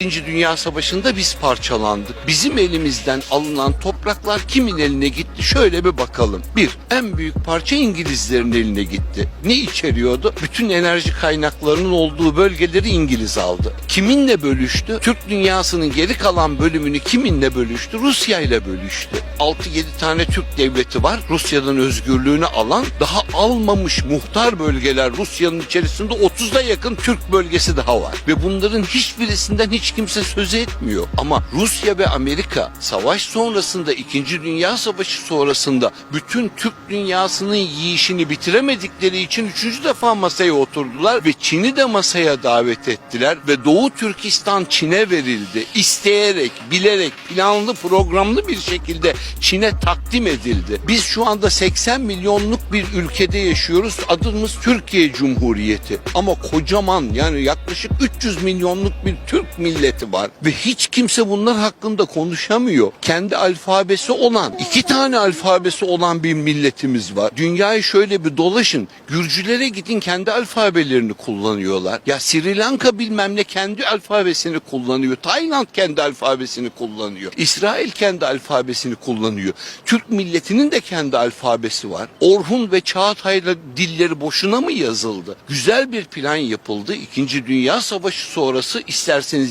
İkinci Dünya Savaşı'nda biz parçalandık. Bizim elimizden alınan topraklar kimin eline gitti? Şöyle bir bakalım. Bir, en büyük parça İngilizlerin eline gitti. Ne içeriyordu? Bütün enerji kaynaklarının olduğu bölgeleri İngiliz aldı. Kiminle bölüştü? Türk dünyasının geri kalan bölümünü kiminle bölüştü? Rusya ile bölüştü. 6-7 tane Türk devleti var. Rusya'dan özgürlüğünü alan, daha almamış muhtar bölgeler Rusya'nın içerisinde 30'da yakın Türk bölgesi daha var. Ve bunların hiçbirisinden hiç kimse söz etmiyor. Ama Rusya ve Amerika savaş sonrasında 2. Dünya Savaşı sonrasında bütün Türk dünyasının yiyişini bitiremedikleri için üçüncü defa masaya oturdular ve Çin'i de masaya davet ettiler ve Doğu Türkistan Çin'e verildi. İsteyerek, bilerek, planlı, programlı bir şekilde Çin'e takdim edildi. Biz şu anda 80 milyonluk bir ülkede yaşıyoruz. Adımız Türkiye Cumhuriyeti. Ama kocaman yani yaklaşık 300 milyonluk bir Türk milleti var ve hiç kimse bunlar hakkında konuşamıyor. Kendi alfabesi olan, iki tane alfabesi olan bir milletimiz var. Dünyayı şöyle bir dolaşın. Gürcülere gidin kendi alfabelerini kullanıyorlar. Ya Sri Lanka bilmem ne kendi alfabesini kullanıyor. Tayland kendi alfabesini kullanıyor. İsrail kendi alfabesini kullanıyor. Türk milletinin de kendi alfabesi var. Orhun ve Çağatay'la dilleri boşuna mı yazıldı? Güzel bir plan yapıldı. İkinci Dünya Savaşı sonrası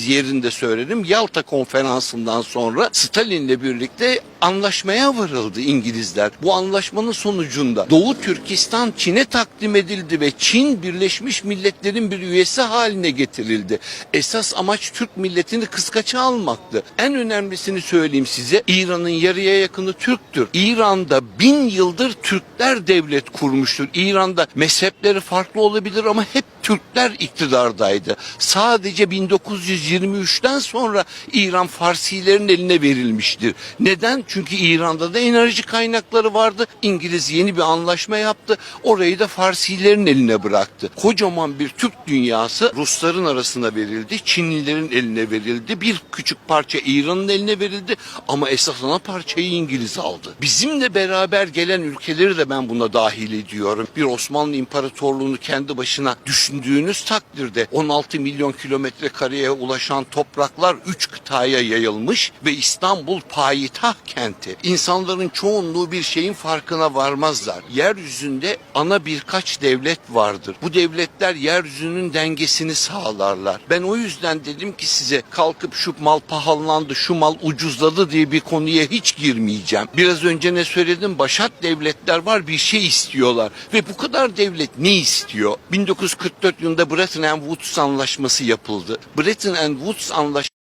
yerinde söylerim. Yalta konferansından sonra Stalin'le birlikte anlaşmaya varıldı İngilizler. Bu anlaşmanın sonucunda Doğu Türkistan Çin'e takdim edildi ve Çin Birleşmiş Milletler'in bir üyesi haline getirildi. Esas amaç Türk milletini kıskaça almaktı. En önemlisini söyleyeyim size. İran'ın yarıya yakını Türktür. İran'da bin yıldır Türkler devlet kurmuştur. İran'da mezhepleri farklı olabilir ama hep Türkler iktidardaydı. Sadece 1923'ten sonra İran Farsilerin eline verilmiştir. Neden? Çünkü İran'da da enerji kaynakları vardı. İngiliz yeni bir anlaşma yaptı. Orayı da Farsilerin eline bıraktı. Kocaman bir Türk dünyası Rusların arasına verildi. Çinlilerin eline verildi. Bir küçük parça İran'ın eline verildi. Ama esas ana parçayı İngiliz aldı. Bizimle beraber gelen ülkeleri de ben buna dahil ediyorum. Bir Osmanlı İmparatorluğunu kendi başına düşündüğünüz takdirde 16 milyon kilometre kareye ulaşan topraklar 3 kıtaya yayılmış ve İstanbul payitaht kenti. İnsanların çoğunluğu bir şeyin farkına varmazlar. Yeryüzünde ana birkaç devlet vardır. Bu devletler yeryüzünün dengesini sağlarlar. Ben o yüzden dedim ki size kalkıp şu mal pahalandı, şu mal ucuzladı diye bir konuya hiç girmeyeceğim. Biraz önce ne söyledim? Başat devletler var bir şey istiyorlar. Ve bu kadar devlet ne istiyor? 1944 yılında Bretton Woods Anlaşması yapıldı. Bretton Woods Anlaşması